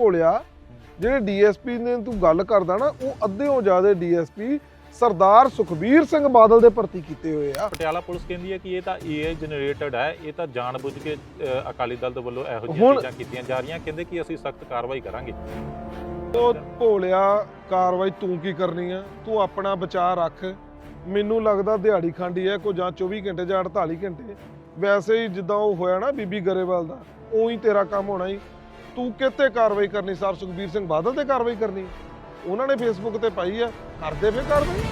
ਭੋਲਿਆ ਜਿਹੜੇ ਡੀਐਸਪੀ ਨੇ ਤੂੰ ਗੱਲ ਕਰਦਾ ਨਾ ਉਹ ਅੱਧਿਓਂ ਜ਼ਿਆਦਾ ਡੀਐਸਪੀ ਸਰਦਾਰ ਸੁਖਬੀਰ ਸਿੰਘ ਬਾਦਲ ਦੇ ਭਰਤੀ ਕੀਤੇ ਹੋਏ ਆ। ਪਟਿਆਲਾ ਪੁਲਿਸ ਕਹਿੰਦੀ ਹੈ ਕਿ ਇਹ ਤਾਂ ਏਆਈ ਜਨਰੇਟਡ ਹੈ ਇਹ ਤਾਂ ਜਾਣਬੁੱਝ ਕੇ ਅਕਾਲੀ ਦਲ ਦੇ ਵੱਲੋਂ ਇਹੋ ਜਿਹੀਆਂ ਚੀਜ਼ਾਂ ਕੀਤੀਆਂ ਜਾ ਰਹੀਆਂ ਕਹਿੰਦੇ ਕਿ ਅਸੀਂ ਸਖਤ ਕਾਰਵਾਈ ਕਰਾਂਗੇ। ਉਹ ਭੋਲਿਆ ਕਾਰਵਾਈ ਤੂੰ ਕੀ ਕਰਨੀ ਆ? ਤੂੰ ਆਪਣਾ ਬਚਾਅ ਰੱਖ। ਮੈਨੂੰ ਲੱਗਦਾ ਦਿਹਾੜੀ ਖਾਂਡੀ ਹੈ ਕੋ ਜਾਂ 24 ਘੰਟੇ ਜਾਂ 48 ਘੰਟੇ। ਵੈਸੇ ਹੀ ਜਿੱਦਾਂ ਉਹ ਹੋਇਆ ਨਾ ਬੀਬੀ ਗਰੇਵਾਲ ਦਾ ਉਹੀ ਤੇਰਾ ਕੰਮ ਹੋਣਾ ਹੀ ਤੂੰ ਕਿਤੇ ਕਾਰਵਾਈ ਕਰਨੀ? ਸਰ ਸੁਖਬੀਰ ਸਿੰਘ ਬਾਦਲ ਤੇ ਕਾਰਵਾਈ ਕਰਨੀ। ਉਹਨਾਂ ਨੇ ਫੇਸਬੁੱਕ ਤੇ ਪਾਈ ਆ। ਕਰਦੇ ਫੇਰ ਕਾਰਵਾਈ।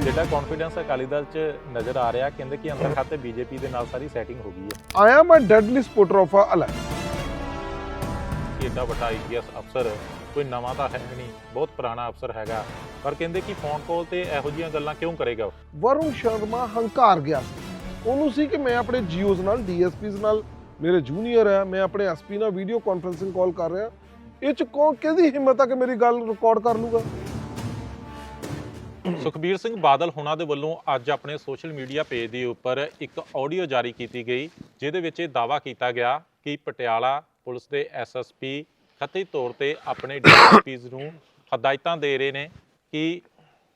ਜਿਹੜਾ ਕੌਨਫੀਡੈਂਸ ਅਕਾਲੀ ਦਲ 'ਚ ਨਜ਼ਰ ਆ ਰਿਹਾ ਕਹਿੰਦੇ ਕਿ ਅੰਦਰ ਖਾਤੇ ਬੀਜੇਪੀ ਦੇ ਨਾਲ ਸਾਰੀ ਸੈਟਿੰਗ ਹੋ ਗਈ ਹੈ। I am a deadly supporter of alliance ਏਡਾ ਵੱਡਾ ਆਈਪੀਐਸ ਅਫਸਰ ਕੋਈ ਨਵਾਂ ਤਾਂ ਹੈ ਨਹੀਂ ਬਹੁਤ ਪੁਰਾਣਾ ਅਫਸਰ ਹੈਗਾ। ਪਰ ਕਹਿੰਦੇ ਕਿ ਫੋਨ ਕਾਲ ਤੇ ਇਹੋ ਜਿਹੀਆਂ ਗੱਲਾਂ ਕਿਉਂ ਕਰੇਗਾ? ਵਰੁਣ ਸ਼ਰਮਾ ਹੰਕਾਰ ਗਿਆ ਸੀ। ਉਹਨੂੰ ਸੀ ਕਿ ਮੈਂ ਆਪਣੇ ਜੀਓਜ਼ ਨਾਲ ਡੀਐਸਪੀਜ਼ ਨਾਲ ਮੇਰੇ ਜੂਨੀਅਰ ਹੈ, ਮੈਂ ਆਪਣੇ ਐਸਪੀ ਨਾਲ ਵੀਡੀਓ ਕਾਨਫਰੈਂਸਿੰਗ ਕਾਲ ਕਰ ਰਿਹਾ। ਇਹ ਚ ਕੌਣ, ਕਿਹਦੀ ਹਿੰਮਤ ਆ ਕਿ ਮੇਰੀ ਗੱਲ ਰਿਕਾਰਡ ਕਰ ਲੂਗਾ? ਸੁਖਬੀਰ ਸਿੰਘ ਬਾਦਲ ਹੁਣਾਂ ਦੇ ਵੱਲੋਂ ਅੱਜ ਆਪਣੇ ਸੋਸ਼ਲ ਮੀਡੀਆ ਪੇਜ ਦੇ ਉੱਪਰ ਇੱਕ ਆਡੀਓ ਜਾਰੀ ਕੀਤੀ ਗਈ, ਜਿਹਦੇ ਵਿੱਚ ਇਹ ਦਾਵਾ ਕੀਤਾ ਗਿਆ ਕਿ ਪਟਿਆਲਾ ਪੁਲਿਸ ਦੇ ਐਸਐਸਪੀ ਕਥਿਤ ਤੌਰ ਤੇ ਆਪਣੇ ਡੀਐਸਪੀਜ਼ ਨੂੰ ਹਦਾਇਤਾਂ ਦੇ ਰਹੇ ਨੇ ਕਿ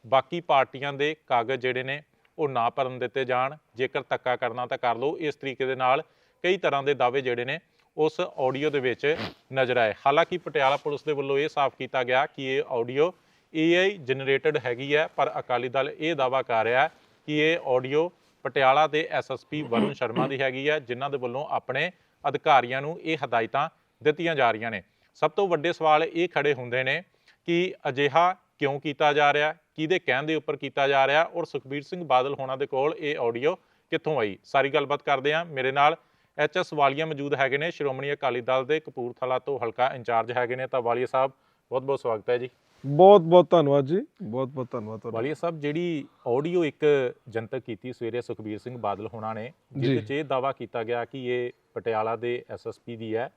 ਬਾਕੀ ਪਾਰਟੀਆਂ ਦੇ ਕਾਗਜ਼ ਜਿਹੜੇ ਨੇ ਉਹ ਨਾ ਭਰਨ ਦਿੱਤੇ ਜਾਣ, ਜੇਕਰ ਧੱਕਾ ਕਰਨਾ ਤਾਂ ਕਰ ਲਓ। ਇਸ ਤਰੀਕੇ ਦੇ ਨਾਲ ਕਈ ਤਰ੍ਹਾਂ ਦੇ ਦਾਅਵੇ ਜਿਹੜੇ ਨੇ ਉਸ ਆਡੀਓ ਦੇ ਵਿੱਚ ਨਜ਼ਰ ਆਏ। ਹਾਲਾਂਕਿ ਪਟਿਆਲਾ ਪੁਲਿਸ ਦੇ ਵੱਲੋਂ ਇਹ ਸਾਫ਼ ਕੀਤਾ ਗਿਆ ਕਿ ਇਹ ਆਡੀਓ AI ਜਨਰੇਟਡ ਹੈਗੀ ਹੈ, ਪਰ ਅਕਾਲੀ ਦਲ ਇਹ ਦਾਵਾ ਕਰ ਰਿਹਾ ਹੈ ਕਿ ਇਹ ਆਡੀਓ ਪਟਿਆਲਾ ਦੇ ਐਸਐਸਪੀ ਵਰੁਣ ਸ਼ਰਮਾ ਦੀ ਹੈਗੀ ਹੈ, ਜਿਨ੍ਹਾਂ ਦੇ ਵੱਲੋਂ ਆਪਣੇ ਅਧਿਕਾਰੀਆਂ ਨੂੰ ਇਹ ਹਦਾਇਤਾਂ ਦਿੱਤੀਆਂ ਜਾ ਰਹੀਆਂ ਨੇ। ਸਭ ਤੋਂ ਵੱਡੇ ਸਵਾਲ ਇਹ ਖੜੇ ਹੁੰਦੇ ਨੇ ਕਿ ਅਜਿਹਾ ਕਿਉਂ ਕੀਤਾ ਜਾ ਰਿਹਾ ਕਿਹਦੇ ਕਹਿਣ ਦੇ ਉੱਪਰ ਕੀਤਾ ਜਾ ਰਿਹਾ ਔਰ ਸੁਖਬੀਰ ਸਿੰਘ ਬਾਦਲ ਹੋਣਾ ਦੇ ਕੋਲ ਇਹ ਆਡੀਓ ਕਿੱਥੋਂ ਆਈ? ਸਾਰੀ ਗੱਲਬਾਤ ਕਰਦੇ ਹਾਂ। ਮੇਰੇ ਨਾਲ ਐਚਐਸ ਵਾਲੀਆ ਮੌਜੂਦ ਹੈਗੇ ਨੇ। ਸ਼੍ਰੋਮਣੀ ਅਕਾਲੀ ਦਲ ਦੇ ਕਪੂਰਥਲਾ ਤੋਂ ਹਲਕਾ ਇੰਚਾਰਜ ਹੈਗੇ ਨੇ ਤਾਂ ਵਾਲੀਆ ਸਾਹਿਬ ਬਹੁਤ ਬਹੁਤ ਸਵਾਗਤ ਹੈ ਜੀ। ਬਹੁਤ ਬਹੁਤ ਧੰਨਵਾਦ ਜੀ। ਬਹੁਤ ਬਹੁਤ ਧੰਨਵਾਦ ਤੁਹਾਡਾ। ਵਾਲੀਆ ਸਾਹਿਬ ਜਿਹੜੀ ਆਡੀਓ ਇੱਕ ਜਨਤਕ ਕੀਤੀ ਸਵੇਰੇ ਸੁਖਬੀਰ ਸਿੰਘ ਬਾਦਲ ਹੋਣਾ ਨੇ ਜਿਹਦੇ ਜੀ। 'ਚ ਇਹ ਦਾਵਾ ਕੀਤਾ ਗਿਆ ਕਿ ਇਹ ਪਟਿਆਲਾ ਦੇ ਐਸਐਸਪੀ ਦੀ ਹੈ।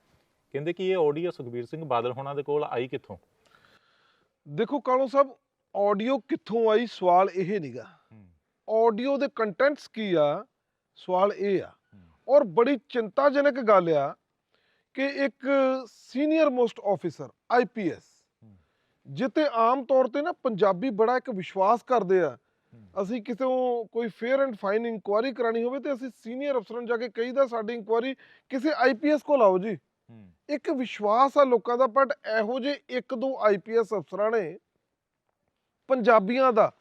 ਕਹਿੰਦੇ ਕਿ ਇਹ ਆਡੀਓ ਸੁਖਬੀਰ ਸਿੰਘ ਬਾਦਲ ਹੋਣਾ ਦੇ ਕੋਲ ਆਈ ਕਿੱਥੋਂ? ਦੇਖੋ ਕਾਲੋ ਸਾਹਿਬ ਆਡੀਓ ਕਿੱਥੋਂ ਆਈ ਸਵਾਲ ਇਹ ਨਹੀਂਗਾ ਆਡੀਓ ਦੇ ਕੰਟੈਂਟਸ ਕੀ ਆ ਸਵਾਲ ਇਹ ਆ। ਔਰ ਬੜੀ ਚਿੰਤਾਜਨਕ ਗੱਲ ਆ ਕਿ ਇੱਕ ਸੀਨੀਅਰ ਮੋਸਟ ਆਫੀਸਰ ਆਈਪੀਐਸ ਜਿੱਤੇ ਆਮ ਤੌਰ ਤੇ ਨਾ ਪੰਜਾਬੀ ਬੜਾ ਇੱਕ ਵਿਸ਼ਵਾਸ ਕਰਦੇ ਆ ਅਸੀਂ ਕਿਸੇ ਕੋਈ ਫੇਅਰ ਐਂਡ ਫਾਈਨ ਇਨਕੁਆਇਰੀ ਕਰਾਣੀ ਹੋਵੇ ਤੇ ਅਸੀਂ ਸੀਨੀਅਰ ਅਫਸਰਾਂ ਨੂੰ ਜਾ ਕੇ ਕਹੀਦਾ ਸਾਡੀ ਇਨਕੁਆਇਰੀ ਕਿਸੇ ਆਈਪੀਐਸ ਕੋਲ ਆਓ ਜੀ। ਇੱਕ ਵਿਸ਼ਵਾਸ ਆ ਲੋਕਾਂ ਦਾ ਬਟ ਇਹੋ ਜਿਹੇ ਇੱਕ ਦੋ ਆਈਪੀਐਸ ਅਫਸਰਾਂ ਨੇ ਪੰਜਾਬੀਆਂ ਦਾ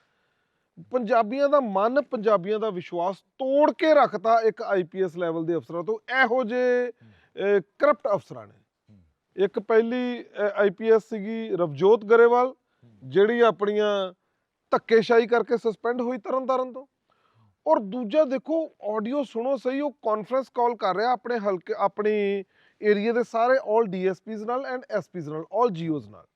ਪੰਜਾਬੀਆਂ ਦਾ ਮਨ ਪੰਜਾਬੀਆਂ ਦਾ ਵਿਸ਼ਵਾਸ ਤੋੜ ਕੇ ਰੱਖਤਾ ਇੱਕ ਆਈਪੀਐਸ ਲੈਵਲ ਦੇ ਅਫਸਰਾਂ ਤੋਂ। ਇਹੋ ਜਿਹੇ ਕਰਪਟ ਅਫਸਰਾਂ ਨੇ। ਇੱਕ ਪਹਿਲੀ ਆਈਪੀਐਸ ਸੀਗੀ ਰਵਜੋਤ ਗਰੇਵਾਲ ਜਿਹੜੀ ਆਪਣੀਆਂ ਧੱਕੇਸ਼ਾਹੀ ਕਰਕੇ ਸਸਪੈਂਡ ਹੋਈ ਤਰਨਤਾਰਨ ਤੋਂ। ਔਰ ਦੂਜਾ ਦੇਖੋ ਆਡੀਓ ਸੁਣੋ ਸਹੀ ਉਹ ਕਾਨਫਰੰਸ ਕਾਲ ਕਰ ਰਿਹਾ ਆਪਣੇ ਹਲਕੇ ਆਪਣੀ ਏਰੀਆ ਦੇ ਸਾਰੇ ਆਲ ਡੀਐਸਪੀਜ਼ ਨਾਲ ਐਂਡ ਐਸਪੀਜ਼ ਨਾਲ ਆਲ ਜੀਓਜ਼ ਨਾਲ।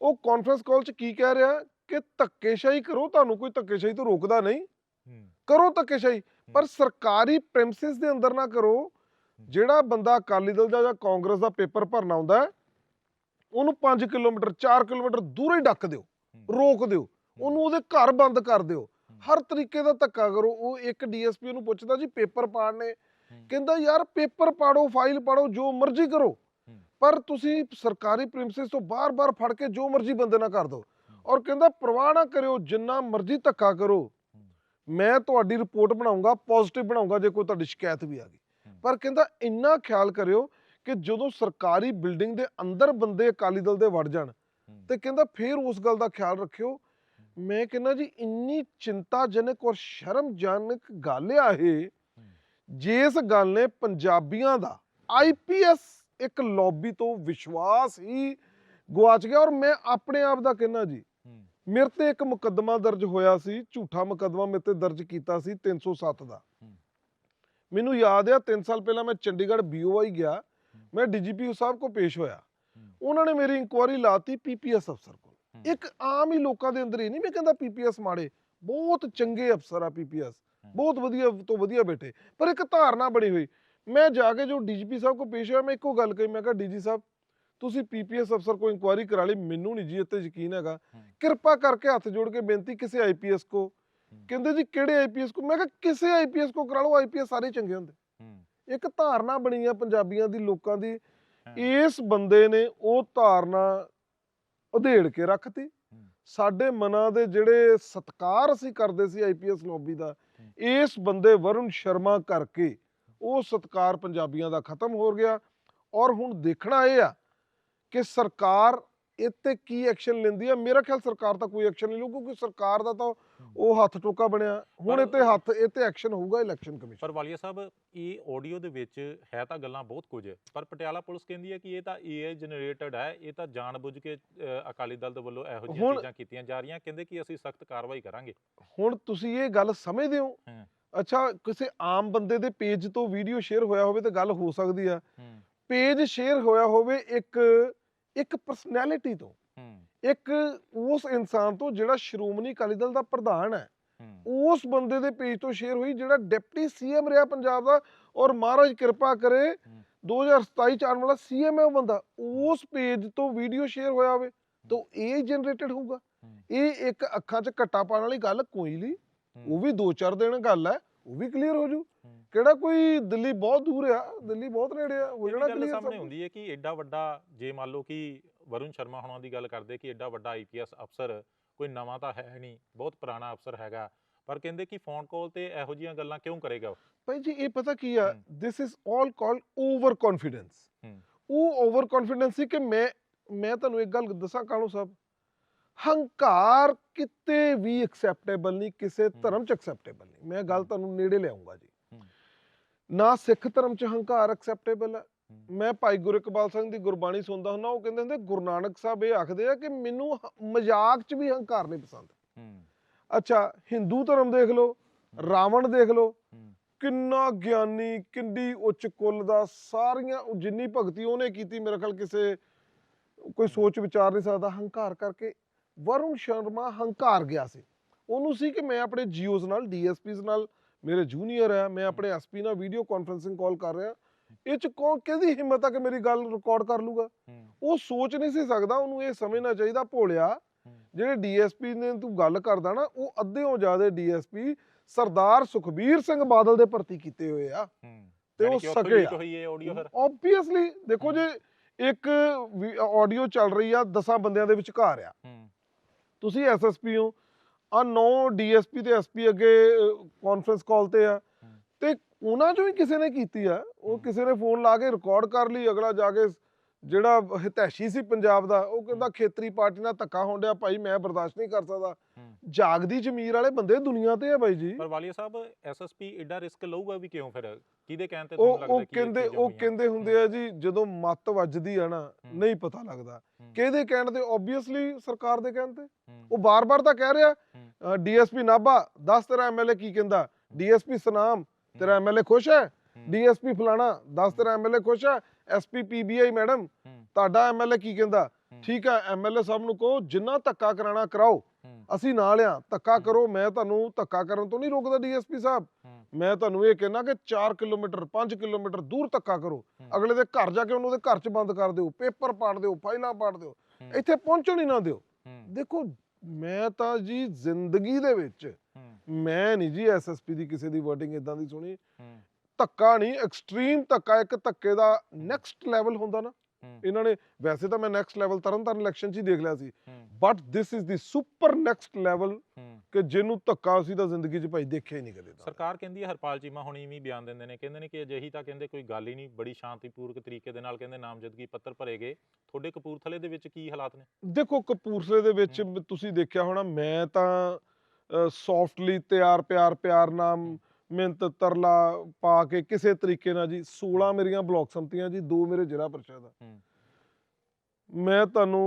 ਉਹ ਕਾਨਫਰੰਸ ਕਾਲ 'ਚ ਕੀ ਕਹਿ ਰਿਹਾ? ਕਿ ਧੱਕੇਸ਼ਾਹੀ ਕਰੋ ਤੁਹਾਨੂੰ ਕੋਈ ਧੱਕੇਸ਼ਾਹੀ ਤੋਂ ਰੋਕਦਾ ਨਹੀਂ। ਕਰੋ ਧੱਕੇਸ਼ਾਹੀ ਪਰ ਸਰਕਾਰੀ ਪ੍ਰੈਮਿਸਿਸ ਦੇ ਅੰਦਰ ਨਾ ਕਰੋ। ਜਿਹੜਾ ਬੰਦਾ ਅਕਾਲੀ ਦਲ ਦਾ ਜਾਂ ਕਾਂਗਰਸ ਦਾ ਪੇਪਰ ਭਰਨਾ ਆਉਂਦਾ ਹੈ, ਉਹਨੂੰ 5 ਕਿਲੋਮੀਟਰ 4 ਕਿਲੋਮੀਟਰ ਦੂਰ ਹੀ ਡੱਕ ਦਿਓ ਰੋਕ ਦਿਓ। ਉਹਨੂੰ ਉਹਦੇ ਘਰ ਬੰਦ ਕਰ ਦਿਓ। ਹਰ ਤਰੀਕੇ ਦਾ ਧੱਕਾ ਕਰੋ। ਉਹ ਇੱਕ ਡੀਐਸਪੀ ਨੂੰ ਪੁੱਛਦਾ ਜੀ ਪੇਪਰ ਪਾੜਨੇ ਕਹਿੰਦਾ ਯਾਰ ਪੇਪਰ ਪਾੜੋ ਫਾਈਲ ਪਾੜੋ ਜੋ ਮਰਜ਼ੀ ਕਰੋ। ਪਰ ਤੁਸੀਂ ਸਰਕਾਰੀ ਪ੍ਰੀਮਿਸਿਸ ਤੋਂ ਬਾਰ-ਬਾਰ ਫੜ ਕੇ ਜੋ ਮਰਜ਼ੀ ਬੰਦੇ ਨਾਲ ਕਰ ਦਿਓ। ਔਰ ਕਹਿੰਦਾ ਪਰਵਾਹ ਨਾ ਕਰਿਓ ਜਿੰਨਾ ਮਰਜ਼ੀ ਧੱਕਾ ਕਰੋ। ਮੈਂ ਤੁਹਾਡੀ ਰਿਪੋਰਟ ਬਣਾਉਂਗਾ ਪੋਜ਼ਿਟਿਵ ਬਣਾਉਂਗਾ ਜੇ ਕੋਈ ਤੁਹਾਡੀ ਸ਼ਿਕਾਇਤ ਵੀ ਆ ਗਈ। ਪਰ ਕਹਿੰਦਾ ਇੰਨਾ ਖਿਆਲ ਕਰਿਓ ਕਿ ਜਦੋਂ ਸਰਕਾਰੀ ਬਿਲਡਿੰਗ ਦੇ ਅੰਦਰ ਬੰਦੇ ਅਕਾਲੀ ਦਲ ਦੇ ਵੜ ਜਾਣ ਤੇ ਕਹਿੰਦਾ ਫੇਰ ਉਸ ਗੱਲ ਦਾ ਖਿਆਲ ਰੱਖਿਓ। ਮੈਂ ਕਹਿੰਦਾ ਜੀ ਇੰਨੀ ਚਿੰਤਾਜਨਕ ਔਰ ਸ਼ਰਮਜਨਕ ਗੱਲ ਆ ਇਹ। ਜਿਸ ਗੱਲ ਨੇ ਪੰਜਾਬੀਆਂ ਦਾ ਆਈਪੀਐਸ ਇੱਕ ਲੌਬੀ ਤੋਂ ਵਿਸ਼ਵਾਸ ਹੀ ਗਵਾਚ ਗਿਆ ਔਰ ਮੈਂ ਆਪਣੇ ਆਪ ਦਾ ਕਹਿਣਾ ਜੀ ਮੇਰੇ ਤੇ ਇੱਕ ਮੁਕੱਦਮਾ ਦਰਜ ਹੋਇਆ ਸੀ ਝੂਠਾ ਮੁਕੱਦਮਾ ਮੇਰੇ ਤੇ ਦਰਜ ਕੀਤਾ ਸੀ 307 ਦਾ। ਮੈਨੂੰ ਯਾਦ ਆ 3 ਸਾਲ ਪਹਿਲਾਂ ਮੈਂ ਚੰਡੀਗੜ੍ਹ ਬੀਓਆਈ ਗਿਆ ਮੈਂ ਡੀਜੀਪੀ ਸਾਹਿਬ ਕੋ ਪੇਸ਼ ਹੋਇਆ। ਉਹਨਾਂ ਨੇ ਮੇਰੀ ਇਨਕੁਆਇਰੀ ਲਾਤੀ ਪੀਪੀਐਸ ਅਫਸਰ ਕੋਲ। ਇੱਕ ਆਮ ਹੀ ਲੋਕਾਂ ਦੇ ਅੰਦਰ ਹੀ ਨਹੀਂ ਮੈਂ ਕਹਿੰਦਾ ਪੀਪੀਐਸ ਮਾੜੇ ਬਹੁਤ ਚੰਗੇ ਅਫਸਰ ਆ ਪੀਪੀਐਸ ਬਹੁਤ ਵਧੀਆ ਤੋਂ ਵਧੀਆ ਬੈਠੇ ਪਰ ਇੱਕ ਧਾਰਨਾ ਬਣੀ ਹੋਈ। ਮੈਂ ਜਾ ਕੇ ਜੋ ਡੀਜੀਪੀ ਸਾਹਿਬ ਕੋ ਪੇਸ਼ ਹੋਇਆ ਮੈਂ ਇੱਕੋ ਗੱਲ ਕਹੀ ਮੈਂ ਕਿਹਾ ਡੀਜੀ ਸਾਹਿਬ ਤੁਸੀਂ ਪੀਪੀਐਸ ਅਫਸਰ ਕੋ ਇਨਕੁਆਇਰੀ ਕਰਾ ਲਈ ਮੈਨੂੰ ਨਹੀਂ ਜੀ ਇੱਥੇ ਯਕੀਨ ਹੈਗਾ। ਕਿਰਪਾ ਕਰਕੇ ਹੱਥ ਜੋੜ ਕੇ ਬੇਨਤੀ ਕਿਸੇ ਆਈਪੀਐਸ ਕੋ। ਕਹਿੰਦੇ ਜੀ ਕਿਹੜੇ ਆਈਪੀਐਸ ਕੋ? ਮੈਂ ਕਿਹਾ ਕਿਸੇ ਆਈਪੀਐਸ ਕੋ ਕਰਾ ਲਓ ਆਈਪੀਐਸ ਸਾਰੇ ਚੰਗੇ ਹੁੰਦੇ। ਇੱਕ ਧਾਰਨਾ ਬਣੀ ਆ ਪੰਜਾਬੀਆਂ ਦੀ ਲੋਕਾਂ ਦੀ। ਇਸ ਬੰਦੇ ਨੇ ਉਹ ਧਾਰਨਾ ਉਧੇੜ ਕੇ ਰੱਖਤੀ। ਸਾਡੇ ਮਨਾਂ ਦੇ ਜਿਹੜੇ ਸਤਕਾਰ ਅਸੀਂ ਕਰਦੇ ਸੀ ਆਈਪੀਐਸ ਲੌਬੀ ਦਾ। ਇਸ ਬੰਦੇ ਵਰੁਣ ਸ਼ਰਮਾ ਕਰਕੇ ਉਹ ਸਤਕਾਰ ਪੰਜਾਬੀਆਂ ਦਾ ਖਤਮ ਹੋ ਗਿਆ। ਔਰ ਹੁਣ ਦੇਖਣਾ ਇਹ ਆ ਕਿ ਸਰਕਾਰ ਇੱਥੇ ਕੀ ਐਕਸ਼ਨ ਲੈਂਦੀ ਆ? ਮੇਰਾ ਖਿਆਲ ਸਰਕਾਰ ਤਾਂ ਕੋਈ ਐਕਸ਼ਨ ਨਹੀਂ ਲਊ ਕਿਉਂਕਿ ਸਰਕਾਰ ਦਾ ਤਾਂ ਉਹ ਹੱਥ ਟੋਕਾ ਬਣਿਆ। ਹੁਣ ਇੱਥੇ ਹੱਥ ਇੱਥੇ ਐਕਸ਼ਨ ਹੋਊਗਾ ਇਲੈਕਸ਼ਨ ਕਮਿਸ਼ਨ ਪਰ ਵਾਲੀਆ ਸਾਹਿਬ ਇਹ ਆਡੀਓ ਦੇ ਵਿੱਚ ਹੈ ਤਾਂ ਗੱਲਾਂ ਬਹੁਤ ਕੁਝ ਪਰ ਪਟਿਆਲਾ ਪੁਲਿਸ ਕਹਿੰਦੀ ਹੈ ਕਿ ਇਹ ਤਾਂ ਏਆਈ ਜਨਰੇਟਡ ਹੈ ਇਹ ਤਾਂ ਜਾਣਬੁੱਝ ਕੇ ਅਕਾਲੀ ਦਲ ਦੇ ਵੱਲੋਂ ਇਹੋ ਜਿਹੀਆਂ ਚੀਜ਼ਾਂ ਕੀਤੀਆਂ ਜਾ ਰਹੀਆਂ ਕਹਿੰਦੇ ਕਿ ਅਸੀਂ ਸਖਤ ਕਾਰਵਾਈ ਕਰਾਂਗੇ। ਹੁਣ ਤੁਸੀਂ ਇਹ ਗੱਲ ਸਮਝਦੇ ਹੋ। ਅੱਛਾ ਕਿਸੇ ਆਮ ਬੰਦੇ ਦੇ ਪੇਜ ਤੋਂ ਵੀਡੀਓ ਸ਼ੇਅਰ ਹੋਇਆ ਹੋਵੇ ਤਾਂ ਗੱਲ ਹੋ ਸਕਦੀ ਆ। ਪੇਜ ਸ਼ੇਅਰ ਹੋਇਆ ਹੋਵੇ ਇੱਕ ਇੱਕ ਪਰਸਨੈਲਿਟੀ ਤੋਂ। ਇੱਕ ਉਸ ਇਨਸਾਨ ਤੋਂ ਜਿਹੜਾ ਸ਼੍ਰੋਮਣੀ ਅਕਾਲੀ ਦਲ ਦਾ ਪ੍ਰਧਾਨ ਹੈ। ਉਸ ਬੰਦੇ ਦੇ ਪੇਜ ਤੋਂ ਸ਼ੇਅਰ ਹੋਈ ਜਿਹੜਾ ਡਿਪਟੀ ਸੀਐਮ ਰਿਹਾ ਪੰਜਾਬ ਦਾ ਔਰ ਮਹਾਰਾਜ ਕਿਰਪਾ ਕਰੇ 2027 ਚ ਆਉਣ ਵਾਲਾ ਸੀਐਮ ਹੈ ਉਹ ਬੰਦਾ। ਉਸ ਪੇਜ ਤੋਂ ਵੀਡੀਓ ਸ਼ੇਅਰ ਹੋਇਆ ਹੋਵੇ ਤਾਂ ਇਹ ਜਨਰੇਟਡ ਹੋਊਗਾ। ਇਹ ਇੱਕ ਅੱਖਾਂ 'ਚ ਘੱਟਾ ਪਾਉਣ ਵਾਲੀ ਗੱਲ ਕੋਈ ਨਹੀਂ। ਉਹ ਵੀ 2-4 ਦਿਨ ਗੱਲ ਹੈ ਉਹ ਵੀ ਕਲੀਅਰ ਹੋ ਜੂ। ਕਿਹੜਾ ਕੋਈ ਦਿੱਲੀ ਬਹੁਤ ਦੂਰ ਆ ਦਿੱਲੀ ਬਹੁਤ ਨੇੜੇ ਆ ਹੋ ਇਹ ਵੀ ਜਾਣਾ ਗੱਲ ਕਲੀਅਰ ਸਾਹਮਣੇ ਹੁੰਦੀ ਹੈ ਕਿ ਐਡਾ ਵੱਡਾ ਜੇ ਮੰਨ ਲਓ ਕਿ ਵਰੁਣ ਸ਼ਰਮਾ ਹੁਣਾਂ ਦੀ ਗੱਲ ਕਰਦੇ ਕਿ ਐਡਾ ਵੱਡਾ ਆਈਪੀਐਸ ਅਫਸਰ ਕੋਈ ਨਵਾਂ ਤਾਂ ਹੈ ਨਹੀਂ ਬਹੁਤ ਪੁਰਾਣਾ ਅਫਸਰ ਹੈਗਾ ਪਰ ਕਹਿੰਦੇ ਕਿ ਫੋਨ ਕਾਲ ਤੇ ਇਹੋ ਜਿਹੀਆਂ ਗੱਲਾਂ ਕਿਉਂ ਕਰੇਗਾ ਉਹ? ਭਾਈ ਜੀ ਇਹ ਪਤਾ ਕੀ ਆ। This is all called over confidence. ਉਹ ਓਵਰ ਕੌਨਫੀਡੈਂਸ ਸੀ ਕਿ ਮੈਂ ਮੈਂ ਤੁਹਾਨੂੰ ਇੱਕ ਗੱਲ ਦੱਸਾਂ ਕਾਲੂ ਸਾਹਿਬ ਹੰਕਾਰ ਕਿਤੇ ਵੀ ਐਕਸੈਪਟੇਬਲ ਨਹੀਂ ਕਿਸੇ ਧਰਮ ਚ ਐਕਸੈਪਟੇਬਲ ਨਹੀਂ ਮੈਂ ਗੱਲ। ਤੁਹਾਨੂੰ ਨੇੜੇ ਲਿਆਉਂਗਾ ਜੀ। ਨਾ ਸਿੱਖ ਧਰਮ ਚ ਹੰਕਾਰ ਐਕਸੈਪਟੇਬਲ ਹੈ। ਮੈਂ ਭਾਈ ਗੁਰਇਕਬਾਲ ਸਿੰਘ ਦੀ ਗੁਰਬਾਣੀ ਸੁਣਦਾ ਹੁੰਦਾ ਉਹ ਕਹਿੰਦੇ ਹੁੰਦੇ ਗੁਰੂ ਨਾਨਕ ਸਾਹਿਬ ਇਹ ਆਖਦੇ ਆ ਕਿ ਮੈਨੂੰ ਮਜ਼ਾਕ ਚ ਵੀ ਹੰਕਾਰ ਨਹੀਂ ਪਸੰਦ। ਹੂੰ। ਅੱਛਾ ਹਿੰਦੂ ਧਰਮ ਦੇਖ ਲਓ ਰਾਵਣ ਦੇਖ ਲਓ ਕਿੰਨਾ ਗਿਆਨੀ ਕਿੰਨੀ ਉੱਚ ਕੁੱਲ ਦਾ ਸਾਰੀਆਂ ਜਿੰਨੀ ਭਗਤੀ ਉਹਨੇ ਕੀਤੀ ਮੇਰੇ ਖਿਆਲ ਕਿਸੇ ਕੋਈ ਸੋਚ ਵਿਚਾਰ ਨਹੀਂ ਸਕਦਾ ਹੰਕਾਰ ਕਰਕੇ ਵਰੁਣ ਸ਼ਰਮਾ ਹੰਕਾਰ ਗਿਆ ਸੀ। ਉਹਨੂੰ ਸੀ ਕਿ ਮੈਂ ਆਪਣੇ ਜੀਓਜ਼ ਨਾਲ ਡੀਐਸਪੀਜ਼ ਨਾਲ ਮੇਰੇ ਜੂਨੀਅਰ ਹੈ ਮੈਂ ਆਪਣੇ ਐਸਪੀ ਨਾਲ ਵੀਡੀਓ ਕਾਨਫਰੈਂਸਿੰਗ ਕਾਲ ਕਰ ਰਿਹਾ। ਇਹ ਚ ਕੌਣ ਕਿਹਦੀ ਹਿੰਮਤ ਆ ਕਿ ਮੇਰੀ ਗੱਲ ਰਿਕਾਰਡ ਕਰ ਲੂਗਾ? ਉਹ ਸੋਚ ਨਹੀਂ ਸੀ ਸਕਦਾ ਉਹਨੂੰ ਇਹ ਸਮਝਣਾ ਚਾਹੀਦਾ ਭੋਲਿਆ। ਜਿਹੜੇ ਡੀਐਸਪੀ ਨੇ ਤੂੰ ਗੱਲ ਕਰਦਾ ਨਾ ਉਹ ਅੱਧਿਓਂ ਜ਼ਿਆਦਾ ਡੀਐਸਪੀ ਸਰਦਾਰ ਸੁਖਬੀਰ ਸਿੰਘ ਬਾਦਲ ਦੇ ਭਰਤੀ ਕੀਤੇ ਹੋਏ ਆ। ਤੇ ਉਹ ਸਕੇ ਆਬਵੀਅਸਲੀ ਦੇਖੋ ਜੇ ਇੱਕ ਆਡੀਓ ਚੱਲ ਰਹੀ ਆ 10 ਬੰਦਿਆਂ ਦੇ ਵਿਚਕਾਰ ਆ। ਤੁਸੀਂ ਐਸਐਸਪੀ ਹੋ ਆ 9 ਡੀਐਸਪੀ ਤੇ ਐਸਪੀ ਅੱਗੇ ਕਾਨਫਰੰਸ ਕਾਲ ਤੇ ਆ। ਹੂੰ। ਤੇ ਉਹਨਾਂ ਚੋਂ ਹੀ ਕਿਸੇ ਨੇ ਕੀਤੀ ਆ। ਉਹ ਕਿਸੇ ਨੇ ਫੋਨ ਲਾ ਕੇ ਰਿਕਾਰਡ ਕਰ ਲਈ। ਅਗਲਾ ਜਾ ਕੇ ਜਿਹੜਾ ਹਿਤੈਸ਼ੀ ਸੀ ਪੰਜਾਬ ਦਾ, ਉਹ ਕਹਿੰਦਾ ਖੇਤਰੀ ਪਾਰਟੀ ਨਾਲ ਧੱਕਾ ਹੋਣ ਡਿਆ। ਭਾਈ, ਮੈਂ ਬਰਦਾਸ਼ਤ ਨਹੀਂ ਕਰ ਸਕਦਾ। ਜਾਗਦੀ ਜ਼ਮੀਰ ਵਾਲੇ ਬੰਦੇ ਦੁਨੀਆ ਤੇ ਆ ਬਾਈ ਜੀ। ਪਰ ਵਾਲੀਆ ਸਾਹਿਬ ਐਸਐਸਪੀ ਐਡਾ ਰਿਸਕ ਲਊਗਾ ਵੀ ਕਿਉਂ ਫਿਰ? ਕਿਹਦੇ ਕਹਿਣ ਤੇ ਉਹ ਤੁਹਾਨੂੰ ਲੱਗਦਾ ਉਹ ਕਿ ਇਹ ਕਹਿੰਦੇ ਉਹ? ਕਹਿੰਦੇ ਹੁੰਦੇ ਆ ਜੀ ਜਦੋਂ ਮੱਤ ਵੱਜਦੀ ਆ ਨਾ। ਨਹੀਂ ਪਤਾ ਲੱਗਦਾ। ਕਿਹਦੇ ਕਹਿਣ ਤੇ? ਆਬਵੀਅਸਲੀ ਸਰਕਾਰ ਦੇ ਕਹਿਣ ਤੇ। ਉਹ ਬਾਰ-ਬਾਰ ਤਾਂ ਕਹਿ ਰਿਹਾ ਡੀਐਸਪੀ ਨਾਭਾ 10 ਤੇਰਾ ਐਮਐਲਏ ਕੀ ਕਹਿੰਦਾ? ਡੀਐਸਪੀ ਸਨਾਮ ਤੇਰਾ ਐਮਐਲਏ ਖੁਸ਼ ਹੈ? ਡੀਐਸਪੀ ਫਲਾਣਾ 10 ਤੇਰਾ ਐਮਐਲਏ ਖੁਸ਼ ਹੈ? ਐਸਪੀ ਪੀਬੀਆਈ ਮੈਡਮ ਤੁਹਾਡਾ ਐਮਐਲਏ ਕੀ ਕਹਿੰਦਾ। ਠੀਕ ਹੈ ਐਮਐਲਏ ਸਾਹਿਬ ਨੂੰ ਕਹੋ ਜਿੰਨਾ ਧੱਕਾ ਕਰਾਣਾ ਕਰਾਓ। ਅਸੀਂ ਨਾਲ ਆ ਧੱਕਾ। ਕਰੋ ਮੈਂ ਤੁਹਾਨੂੰ ਧੱਕਾ ਕਰਨ ਤੋਂ ਨਹੀਂ ਰੋਕਦਾ ਡੀਐਸਪੀ ਸਾਹਿਬ। ਮੈਂ ਤੁਹਾਨੂੰ ਇਹ ਕਹਿਣਾ ਕਿ 4 ਕਿਲੋਮੀਟਰ 5 ਕਿਲੋਮੀਟਰ ਦੂਰ ਧੱਕਾ ਕਰੋ। ਅਗਲੇ ਦੇ ਘਰ ਜਾ ਕੇ ਉਹਨੂੰ ਦੇ ਘਰ 'ਚ ਬੰਦ ਕਰ ਦਿਓ ਪੇਪਰ ਪਾੜ ਦਿਓ ਫਾਈਲਾਂ ਪਾੜ ਦਿਓ ਇੱਥੇ ਪਹੁੰਚਣ ਹੀ ਨਾ ਦਿਓ। ਦੇਖੋ ਮੈਂ ਤਾਂ ਜੀ ਜ਼ਿੰਦਗੀ ਦੇ ਵਿੱਚ ਮੈਂ ਨਹੀਂ ਜੀ ਐਸਐਸਪੀ ਦੀ ਕਿਸੇ ਦੀ ਵਰਡਿੰਗ ਇਦਾਂ ਦੀ ਸੁਣੀ। ਧੱਕਾ ਨਹੀਂ ਐਕਸਟ੍ਰੀਮ ਧੱਕਾ ਇੱਕ ਧੱਕੇ ਦਾ ਨੈਕਸਟ ਲੈਵਲ ਹੁੰਦਾ ਨਾ। ਇਹਨਾਂ ਨੇ ਵੈਸੇ ਤਾਂ ਮੈਂ ਨੈਕਸਟ ਲੈਵਲ ਤਰਨਤਾਰਨ ਇਲੈਕਸ਼ਨ 'ਚ ਹੀ ਦੇਖ ਲਿਆ ਸੀ। But this is the super next level. ਕਿ ਜਿਹਨੂੰ ਧੱਕਾ ਅਸੀਂ ਤਾਂ ਜ਼ਿੰਦਗੀ 'ਚ ਭਾਈ ਦੇਖਿਆ ਹੀ ਨਹੀਂ ਕਦੇ ਤਾਂ। ਸਰਕਾਰ ਕਹਿੰਦੀ ਹੈ ਹਰਪਾਲ ਚੀਮਾ ਹੁਣੀ ਵੀ ਬਿਆਨ ਦਿੰਦੇ ਨੇ ਕਹਿੰਦੇ ਨੇ ਕਿ ਅਜਿਹੀ ਤਾਂ ਕਹਿੰਦੇ ਕੋਈ ਗੱਲ ਹੀ ਨਹੀਂ ਬੜੀ ਸ਼ਾਂਤੀਪੂਰਕ ਤਰੀਕੇ ਦੇ ਨਾਲ ਕਹਿੰਦੇ ਨਾਮਜ਼ਦਗੀ ਪੱਤਰ ਭਰੇ ਗਏ। ਤੁਹਾਡੇ ਕਪੂਰਥਲੇ ਦੇ ਵਿੱਚ ਕੀ ਹਾਲਾਤ ਨੇ? ਦੇਖੋ ਕਪੂਰਥਲੇ ਦੇ ਵਿੱਚ। ਤੁਸੀਂ ਦੇਖਿਆ ਹੋਣਾ ਮੈਂ ਤਾਂ ਸੌਫਟਲੀ ਤਿਆਰ ਪਿਆਰ ਪਿਆਰ ਨਾਮ ਮਿਹਨਤ ਤਰਲਾ ਪਾ ਕੇ ਕਿਸੇ ਤਰੀਕੇ ਨਾਲ ਜੀ 16 ਮੇਰੀਆਂ ਬਲਾਕ ਸੰਮਤੀਆਂ ਜੀ ਦੋ ਮੇਰੇ ਜ਼ਿਲ੍ਹਾ ਪਰਿਸ਼ਦ ਆ। ਮੈਂ ਤੁਹਾਨੂੰ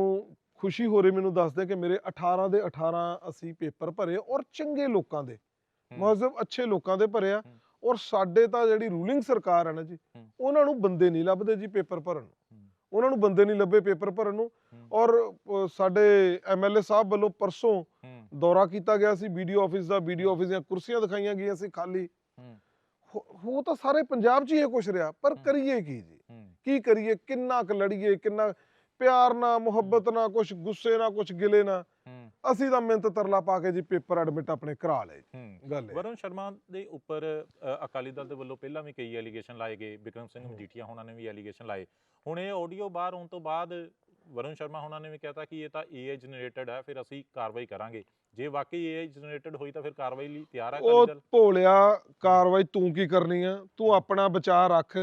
ਖੁਸ਼ੀ ਹੋ ਰਹੀ ਮੈਨੂੰ ਦੱਸਦੇ ਕਿ ਮੇਰੇ 18 ਦੇ 18 ਅਸੀਂ ਪੇਪਰ ਭਰੇ ਔਰ ਚੰਗੇ ਲੋਕਾਂ ਦੇ ਹੂੰ, ਮਹਜ਼ਬ ਅੱਛੇ ਲੋਕਾਂ ਦੇ ਭਰੇ ਆ। ਔਰ ਸਾਡੇ ਤਾਂ ਜਿਹੜੀ ਰੂਲਿੰਗ ਸਰਕਾਰ ਹੈ ਨਾ ਜੀ। ਉਹਨਾਂ ਨੂੰ ਬੰਦੇ ਨਹੀਂ ਲੱਭਦੇ ਜੀ ਪੇਪਰ ਭਰਨ ਉਹਨਾਂ ਨੂੰ ਬੰਦੇ ਨਹੀਂ ਲੱਭੇ ਪੇਪਰ ਭਰਨ ਨੂੰ ਔਰ ਸਾਡੇ ਐਮਐਲਏ ਸਾਹਿਬ ਵੱਲੋਂ ਪਰਸੋਂ ਦੌਰਾ ਕੀਤਾ ਗਿਆ ਸੀ ਵੀਡੀਓ ਆਫਿਸ ਦਾ ਵੀਡੀਓ ਆਫਿਸ ਦੀਆਂ ਕੁਰਸੀਆਂ ਦਿਖਾਈਆਂ ਗਈਆਂ ਸੀ ਖਾਲੀ। ਹੂੰ, ਹੋ ਹੋ ਤਾਂ ਸਾਰੇ ਪੰਜਾਬ 'ਚ ਹੀ ਇਹ ਕੁਛ ਰਿਹਾ ਪਰ ਹੂੰ। ਕਰੀਏ ਕੀ ਜੀ? ਹੂੰ, ਕੀ ਕਰੀਏ? ਕਿੰਨਾ ਕੁ ਲੜੀਏ ਕਿੰਨਾ ਪਿਆਰ ਨਾਲ ਮੁਹੱਬਤ ਨਾਲ ਕੁਝ ਗੁੱਸੇ ਨਾਲ ਕੁਝ ਗਿਲੇ ਨਾਲ। ਹੂੰ। ਅਸੀਂ ਤਾਂ ਮਿਹਨਤ ਤਰਲਾ ਪਾ ਕੇ ਜੀ ਪੇਪਰ ਐਡਮਿਟ ਆਪਣੇ ਕਰਾ ਲਏ ਹੂੰ। ਗੱਲ ਇਹ। ਵਰੁਣ ਸ਼ਰਮਾ ਦੇ ਉੱਪਰ ਅਕਾਲੀ ਦਲ ਦੇ ਵੱਲੋਂ ਪਹਿਲਾਂ ਵੀ ਕਈ ਐਲੀਗੇਸ਼ਨ ਲਾਏ ਗਏ। ਵਿਕਰਮ ਸਿੰਘ ਹੂੰ। ਮਜੀਠੀਆ ਹੋਣਾ ਨੇ ਵੀ ਐਲੀਗੇਸ਼ਨ ਲਾਏ। ਹੁਣ ਇਹ ਆਡੀਓ ਬਾਹਰ ਆਉਣ ਤੋਂ ਬਾਅਦ ਵਰੁਣ ਸ਼ਰਮਾ ਹੋਣਾ ਨੇ ਵੀ ਕਹਿਤਾ ਕਿ ਇਹ ਤਾਂ ਏਆਈ ਜਨਰੇਟਡ ਹੈ ਫਿਰ ਅਸੀਂ ਕਾਰਵਾਈ ਕਰਾਂਗੇ। ਜੇ ਵਾਕਈ ਏਆਈ ਜਨਰੇਟਡ ਹੋਈ ਤਾਂ ਫਿਰ ਕਾਰਵਾਈ ਲਈ ਤਿਆਰ ਹੈ ਉਹ ਭੋਲਿਆ ਕਾਰਵਾਈ ਤੂੰ ਕੀ ਕਰਨੀ ਆ? ਤੂੰ ਆਪਣਾ ਬਚਾਅ ਰੱਖ।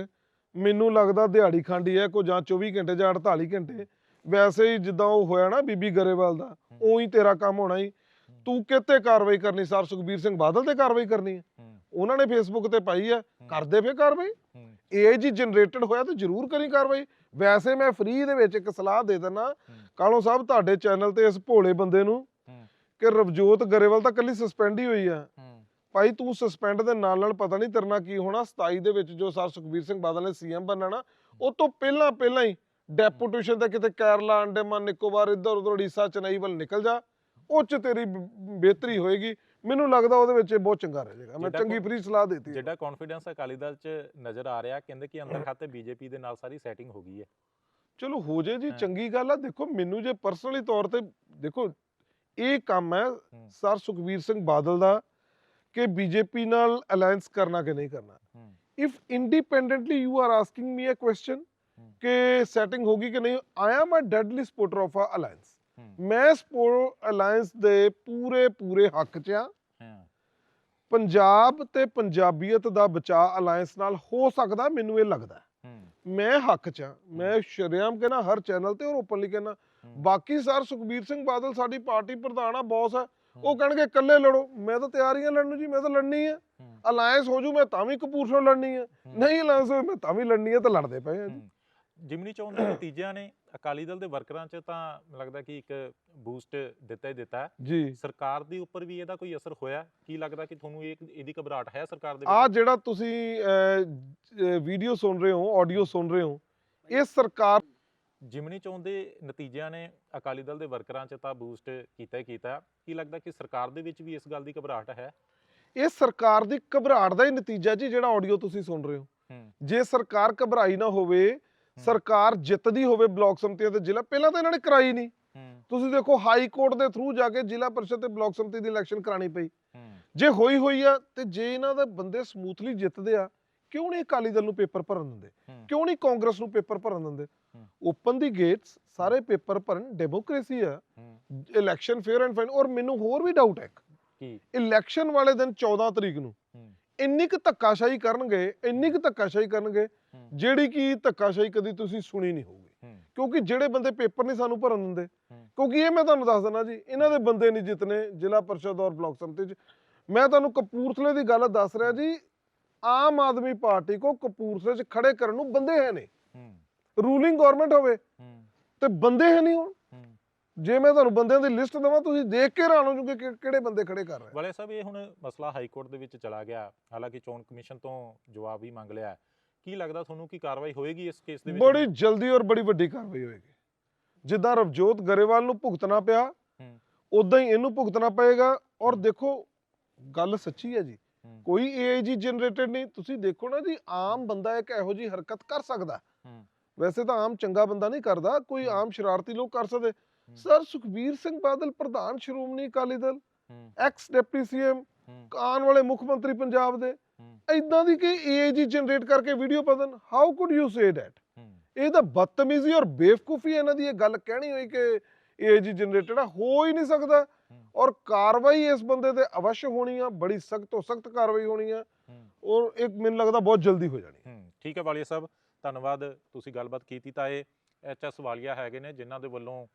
ਮੈਨੂੰ ਲੱਗਦਾ ਦਿਹਾੜੀ ਖਾਂਡੀ ਹੈ ਕੋ ਜਾਂ 24 ਘੰਟੇ ਜਾਂ 48 ਘੰਟੇ। ਵੈਸੇ ਹੀ ਜਿੱਦਾਂ ਉਹ ਹੋਇਆ ਨਾ ਬੀਬੀ ਗਰੇਵਾਲ ਦਾ ਉਹੀ ਤੇਰਾ ਕੰਮ ਹੋਣਾ ਹੀ। ਤੂੰ ਕਿਤੇ ਕਾਰਵਾਈ ਕਰਨੀ? ਸਰ ਸੁਖਬੀਰ ਸਿੰਘ ਬਾਦਲ ਤੇ ਕਾਰਵਾਈ ਕਰਨੀ ਹੈ। ਉਹਨਾਂ ਨੇ ਫੇਸਬੁੱਕ ਤੇ ਪਾਈ ਆ ਕਰਦੇ ਫੇ ਕਾਰਵਾਈ? ਏਆਈ ਜੀ ਜਨਰੇਟਡ ਹੋਇਆ ਤਾਂ ਜ਼ਰੂਰ ਕਰੀ ਕਾਰਵਾਈ। ਵੈਸੇ ਮੈਂ ਫ੍ਰੀ ਦੇ ਵਿੱਚ ਇੱਕ ਸਲਾਹ ਦੇ ਦਿੰਦਾ ਕਾਲੋ ਸਾਹਿਬ ਤੁਹਾਡੇ ਚੈਨਲ ਤੇ ਇਸ ਭੋਲੇ ਬੰਦੇ ਨੂੰ ਕਿ ਰਵਜੋਤ ਗਰੇਵਾਲ ਤਾਂ ਕੱਲੀ ਸਸਪੈਂਡ ਹੀ ਹੋਈ ਆ। ਭਾਈ ਤੂੰ ਸਸਪੈਂਡ ਦੇ ਨਾਲ ਨਾਲ ਪਤਾ ਨਹੀਂ ਤੇਰੇ ਨਾਲ ਕੀ ਹੋਣਾ 27 ਦੇ ਵਿੱਚ ਜੋ ਸਰ ਸੁਖਬੀਰ ਸਿੰਘ ਬਾਦਲ ਨੇ ਸੀਐਮ ਬਣਨਾ ਨਾ ਉਹ ਤੋਂ ਪਹਿਲਾਂ ਪਹਿਲਾਂ ਹੀ ਡੈਪੂਟੇਸ਼ਨ ਤੇ ਕਿਤੇ ਕੇਰਲਾ ਅੰਡੇਮਾਨ ਨਿਕੋਬਾਰ ਇੱਧਰ ਉੱਧਰ ਉੜੀਸਾ ਚੇਨਈ ਵੱਲ ਨਿਕਲ ਜਾ ਉਹ ਚ ਤੇਰੀ ਬਿਹਤਰੀ ਹੋਏਗੀ। ਮੈਨੂੰ ਲੱਗਦਾ ਉਹਦੇ ਵਿੱਚ ਬਹੁਤ ਚੰਗਾ ਰਹਿ ਜਾਏਗਾ। ਮੈਂ ਚੰਗੀ ਫ੍ਰੀ ਸਲਾਹ ਦਿੱਤੀ। ਜਿਹੜਾ ਕੌਨਫੀਡੈਂਸ ਅਕਾਲੀ ਦਲ 'ਚ ਨਜ਼ਰ ਆ ਰਿਹਾ ਕਹਿੰਦੇ ਕਿ ਅੰਦਰ ਖਾਤੇ ਬੀਜੇਪੀ ਦੇ ਨਾਲ ਸਾਰੀ ਸੈਟਿੰਗ ਹੋ ਗਈ ਹੈ। ਚਲੋ ਹੋ ਜੇ ਜੀ। ਚੰਗੀ ਗੱਲ ਆ। ਦੇਖੋ ਮੈਨੂੰ ਜੇ ਪਰਸਨਲੀ ਤੌਰ ਤੇ ਦੇਖੋ ਇਹ ਕੰਮ ਹੈ ਸਰ ਸੁਖਬੀਰ ਸਿੰਘ ਬਾਦਲ ਦਾ ਕਿ ਬੀਜੇਪੀ ਨਾਲ ਅਲਾਈਅੰਸ ਕਰਨਾ ਕਿ ਨਹੀਂ ਕਰਨਾ। independently you are asking me a question ਹੂੰ। ਕਿ ਸੈਟਿੰਗ ਹੋਗੀ ਕਿ ਨਹੀਂ I am a deadly supporter of a alliance ਮੈਂ ਸਪੋਰਟ ਅਲਾਈਅੰਸ ਦੇ ਪੂਰੇ ਪੂਰੇ ਹੱਕ 'ਚ ਆ ਪੰਜਾਬ ਤੇ ਪੰਜਾਬੀਅਤ ਦਾ ਬਚਾਅ ਅਲਾਈਅੰਸ ਨਾਲ ਹੋ ਸਕਦਾ ਮੈਨੂੰ ਇਹ ਲੱਗਦਾ। ਮੈਂ ਹੱਕ 'ਚ ਆ ਮੈਂ ਸ਼ਰੇਆਮ ਕਹਿਣਾ ਹਰ ਚੈਨਲ ਤੇ ਔਰ ਓਪਨਲੀ ਕਹਿਣਾ ਹੂੰ। ਬਾਕੀ ਸਰ ਸੁਖਬੀਰ ਸਿੰਘ ਬਾਦਲ ਸਾਡੀ ਪਾਰਟੀ ਪ੍ਰਧਾਨ ਆ ਬੌਸ ਆ ਉਹ। ਕਹਿਣਗੇ ਇਕੱਲੇ ਲੜੋ ਮੈਂ ਤਾਂ ਤਿਆਰ ਹੀ ਆ ਲੜਨ ਨੂੰ ਜੀ ਮੈਂ ਤਾਂ ਲੜਨੀ ਆ। ਅਲਾਈਅੰਸ ਹੋ ਜੂ ਮੈਂ ਤਾਂ ਵੀ ਕਪੂਰਥਲਾ ਲੜਨੀ ਆ। ਨਹੀਂ ਅਲਾਈਅੰਸ ਹੋਏ ਮੈਂ ਤਾਂ ਵੀ ਲੜਨੀ ਆ ਤਾਂ ਲੜਦੇ ਪਏ ਆ ਜੀ। ਜਿਮਨੀ ਚੋਣ ਦੇ ਨਤੀਜਿਆਂ ਨੇ ਅਕਾਲੀ ਦਲ ਦੇ ਵਰਕਰਾਂ 'ਚ ਤਾਂ ਲੱਗਦਾ ਕਿ ਇੱਕ ਬੂਸਟ ਦਿੱਤਾ ਹੀ ਦਿੱਤਾ ਜੀ। ਸਰਕਾਰ ਦੇ ਉੱਪਰ ਵੀ ਇਹਦਾ ਕੋਈ ਅਸਰ ਹੋਇਆ? ਕੀ ਲੱਗਦਾ ਕਿ ਤੁਹਾਨੂੰ ਇਹ ਇਹਦੀ ਘਬਰਾਹਟ ਹੈ ਸਰਕਾਰ ਦੇ ਆ ਜਿਹੜਾ ਤੁਸੀਂ ਵੀਡੀਓ ਸੁਣ ਰਹੇ ਹੋ ਆਡੀਓ ਸੁਣ ਰਹੇ ਹੋ ਇਹ ਸਰਕਾਰ ਜਿਮਨੀ ਚੋਣ ਦੇ ਨਤੀਜਿਆਂ ਨੇ ਅਕਾਲੀ ਦਲ ਦੇ ਵਰਕਰਾਂ 'ਚ ਤਾਂ ਬੂਸਟ ਕੀਤਾ ਹੀ ਕੀਤਾ। ਕੀ ਲੱਗਦਾ ਕਿ ਸਰਕਾਰ ਦੇ ਵਿੱਚ ਵੀ ਇਸ ਗੱਲ ਦੀ ਘਬਰਾਹਟ ਹੈ? ਇਹ ਸਰਕਾਰ ਦੀ ਘਬਰਾਹਟ ਦਾ ਹੀ ਨਤੀਜਾ ਜੀ ਜਿਹੜਾ ਆਡੀਓ ਤੁਸੀਂ ਸੁਣ ਰਹੇ ਹੋ। ਜੇ ਸਰਕਾਰ ਘਬਰਾਈ ਨਾ ਹੋਵੇ ਸਰਕਾਰ ਜਿੱਤਦੀ ਹੋਵੇ ਬਲਾਕ ਸੰਮਤੀਆਂ ਤੇ ਜ਼ਿਲ੍ਹਾ ਪਹਿਲਾਂ ਤਾਂ ਇਹਨਾਂ ਨੇ ਕਰਾਈ ਨਹੀਂ। ਤੁਸੀਂ ਦੇਖੋ ਹਾਈ ਕੋਰਟ ਦੇ ਥਰੂ ਜਾ ਕੇ ਜ਼ਿਲ੍ਹਾ ਪਰਿਸ਼ਦ ਤੇ ਬਲਾਕ ਸੰਮਤੀ ਦੀ ਇਲੈਕਸ਼ਨ ਕਰਾਣੀ ਪਈ। ਜੇ ਹੋਈ ਹੋਈ ਆ ਤੇ ਜੇ ਇਹਨਾਂ ਦੇ ਬੰਦੇ ਸਮੂਥਲੀ ਜਿੱਤਦੇ ਆ ਕਿਉਂ ਨਹੀਂ ਅਕਾਲੀ ਦਲ ਨੂੰ ਪੇਪਰ ਭਰਨ ਦਿੰਦੇ? ਕਿਉਂ ਨਹੀਂ ਕਾਂਗਰਸ ਨੂੰ ਪੇਪਰ ਭਰਨ ਦਿੰਦੇ। ਓਪਨ ਦੀ ਗੇਟਸ ਸਾਰੇ ਪੇਪਰ ਭਰਨ ਡੈਮੋਕ੍ਰੇਸੀ ਆ। ਹੂੰ। ਇਲੈਕਸ਼ਨ ਫੇਅਰ ਐਂਡ ਫਾਈਨ ਔਰ ਮੈਨੂੰ ਹੋਰ ਵੀ ਡਾਊਟ ਹੈ ਕੀ? ਇਲੈਕਸ਼ਨ ਵਾਲੇ ਦਿਨ 14 ਤਰੀਕ ਨੂੰ ਇੰਨੀ ਕੁ ਧੱਕਾਸ਼ਾਹੀ ਕਰਨਗੇ ਇੰਨੀ ਕੁ ਧੱਕਾਸ਼ਾਹੀ ਕਰਨਗੇ ਜਿਹੜੀ ਕਿ ਧੱਕਾਸ਼ਾਹੀ ਕਦੀ ਤੁਸੀਂ ਸੁਣੀ ਨਹੀਂ ਹੋਊਗੀ। ਕਿਉਂਕਿ ਜਿਹੜੇ ਬੰਦੇ ਪੇਪਰ ਨਹੀਂ ਸਾਨੂੰ ਭਰਨ ਦਿੰਦੇ। ਕਿਉਂਕਿ ਇਹ ਮੈਂ ਤੁਹਾਨੂੰ ਦੱਸ ਦਿੰਦਾ ਜੀ ਇਹਨਾਂ ਦੇ ਬੰਦੇ ਨਹੀਂ ਜਿੱਤਨੇ ਜ਼ਿਲ੍ਹਾ ਪਰਿਸ਼ਦ ਔਰ ਬਲਾਕ ਸੰਮਤੀ ਚ। ਮੈਂ ਤੁਹਾਨੂੰ ਕਪੂਰਥਲੇ ਦੀ ਗੱਲ ਦੱਸ ਰਿਹਾ ਜੀ ਆਮ ਆਦਮੀ ਪਾਰਟੀ ਕੋ ਕਪੂਰਥਲੇ ਚ ਖੜੇ ਕਰਨ ਨੂੰ ਬੰਦੇ ਹੈ ਹੂੰ। ਰੂਲਿੰਗ ਗਵਰਨਮੈਂਟ ਹੋਵੇ। ਤੇ ਬੰਦੇ ਹੈ ਨਹੀਂ ਹੁਣ। ਜੇ ਮੈਂ ਤੁਹਾਨੂੰ ਬੰਦਿਆਂ ਦੀ ਲਿਸਟ ਦਵਾਂ ਤੁਸੀਂ ਦੇਖ ਕੇ ਹੈਰਾਨ ਹੋ ਜੂਗੇ ਕਿ ਕਿਹੜੇ ਬੰਦੇ ਖੜੇ ਕਰ ਰਹੇ ਵਾਲੇ ਸਾਹਿਬ ਇਹ ਹੁਣ ਮਸਲਾ ਹਾਈ ਕੋਰਟ ਦੇ ਵਿੱਚ ਚਲਾ ਗਿਆ। ਹਾਲਾਂਕਿ ਚੋਣ ਕਮਿਸ਼ਨ ਤੋਂ ਜਵਾਬ ਵੀ ਮੰਗ ਲਿਆ। ਕੀ ਲੱਗਦਾ ਤੁਹਾਨੂੰ ਕੀ ਕਾਰਵਾਈ ਹੋਏਗੀ ਇਸ ਕੇਸ ਦੇ ਵਿੱਚ? ਬੜੀ ਜਲਦੀ ਔਰ ਬੜੀ ਵੱਡੀ ਕਾਰਵਾਈ ਹੋਏਗੀ। ਜਿੱਦਾਂ ਰਵਜੋਤ ਗਰੇਵਾਲ ਨੂੰ ਭੁਗਤਣਾ ਪਿਆ ਉਦਾਂ ਹੀ ਇਹਨੂੰ ਭੁਗਤਣਾ ਪਏਗਾ। ਔਰ ਦੇਖੋ ਗੱਲ ਸੱਚੀ ਹੈ ਜੀ। ਕੋਈ ਏਆਈਜੀ ਜਨਰੇਟਡ ਨਹੀਂ। ਤੁਸੀਂ ਦੇਖੋ ਨਾ ਜੀ ਆਮ ਬੰਦਾ ਇੱਕ ਇਹੋ ਜੀ ਹਰਕਤ ਕਰ ਸਕਦਾ। ਵੈਸੇ ਤਾਂ ਆਮ ਚੰਗਾ ਬੰਦਾ ਨਹੀਂ ਕਰਦਾ ਕੋਈ। ਆਮ ਸ਼ਰਾਰਤੀ ਲੋਕ ਕਰ ਸਕਦੇ। ਸਰ ਸੁਖਬੀਰ ਸਿੰਘ ਬਾਦਲ ਪ੍ਰਧਾਨ Shiromani Akali Dal ex deputy CM ਆਉਣ ਵਾਲੇ ਮੁੱਖ ਮੰਤਰੀ ਪੰਜਾਬ ਦੇ। ਐਦਾਂ ਦੀ ਕਿ ਏਆਈਜੀ ਜਨਰੇਟ ਕਰਕੇ video ਪਦਨ how could you say that ਇਹ ਤਾਂ ਬਦਤਮੀਜ਼ੀ ਔਰ ਬੇਵਕੂਫੀ ਇਹਨਾਂ ਦੀ ਇਹ ਗੱਲ ਕਹਿਣੀ ਹੋਈ ਕਿ ਏਆਈਜੀ ਜਨਰੇਟਡ ਆ। ਹੋ ਹੀ ਨਹੀਂ ਸਕਦਾ। ਔਰ ਕਾਰਵਾਈ ਇਸ ਬੰਦੇ ਤੇ ਅਵශ්ୟ ਹੋਣੀ ਆ ਬੜੀ ਸਖਤ ਤੋਂ ਸਖਤ ਕਾਰਵਾਈ ਹੋਣੀ ਆ ਔਰ ਇੱਕ ਮੈਨੂੰ ਲੱਗਦਾ ਬਹੁਤ ਜਲਦੀ ਹੋ ਜਾਣੀ। ਠੀਕ ਹੈ ਵਾਲੀਆ ਸਾਹਿਬ ਧੰਨਵਾਦ ਤੁਸੀਂ ਗੱਲਬਾਤ ਕੀਤੀ ਤਾਂ ਇਹ ਐਚਐਸ ਵਾਲੀਆ ਹੈਗੇ ਨੇ ਜਿਨ੍ਹਾਂ ਦੇ ਵੱਲੋਂ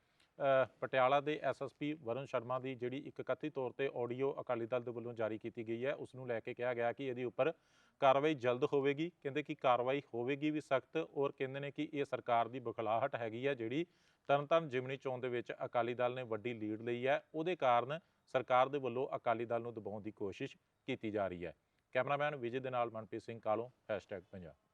ਪਟਿਆਲਾ ਦੇ ਐਸਐਸਪੀ ਵਰੁਣ ਸ਼ਰਮਾ ਦੀ ਜਿਹੜੀ ਇੱਕ ਕਥਿਤ ਤੌਰ ਤੇ ਆਡੀਓ ਅਕਾਲੀ ਦਲ ਦੇ ਵੱਲੋਂ ਜਾਰੀ ਕੀਤੀ ਗਈ ਹੈ ਉਸ ਨੂੰ ਲੈ ਕੇ ਕਿਹਾ ਗਿਆ ਕਿ ਇਹਦੇ ਉੱਪਰ ਕਾਰਵਾਈ ਜਲਦ ਹੋਵੇਗੀ। ਕਹਿੰਦੇ ਕਿ ਕਾਰਵਾਈ ਹੋਵੇਗੀ ਵੀ ਸਖਤ ਔਰ ਕਹਿੰਦੇ ਨੇ ਕਿ ਇਹ ਸਰਕਾਰ ਦੀ ਬਖਲਾਹਟ ਹੈਗੀ ਹੈ ਜਿਹੜੀ ਤਰਨਤਾਰਨ ਜਿਮਨੀ ਚੋਣ ਦੇ ਵਿੱਚ ਅਕਾਲੀ ਦਲ ਨੇ ਵੱਡੀ ਲੀਡ ਲਈ ਹੈ। ਉਹਦੇ ਕਾਰਨ ਸਰਕਾਰ ਦੇ ਵੱਲੋਂ ਅਕਾਲੀ ਦਲ ਨੂੰ ਦਬਾਉਣ ਦੀ ਕੋਸ਼ਿਸ਼ ਕੀਤੀ ਜਾ ਰਹੀ ਹੈ। ਕੈਮਰਾਮੈਨ ਵਿਜੇ ਦੇ ਨਾਲ ਮਨਪ੍ਰੀਤ ਸਿੰਘ ਕਾਲੋਂ #ਪੰਜਾਬ।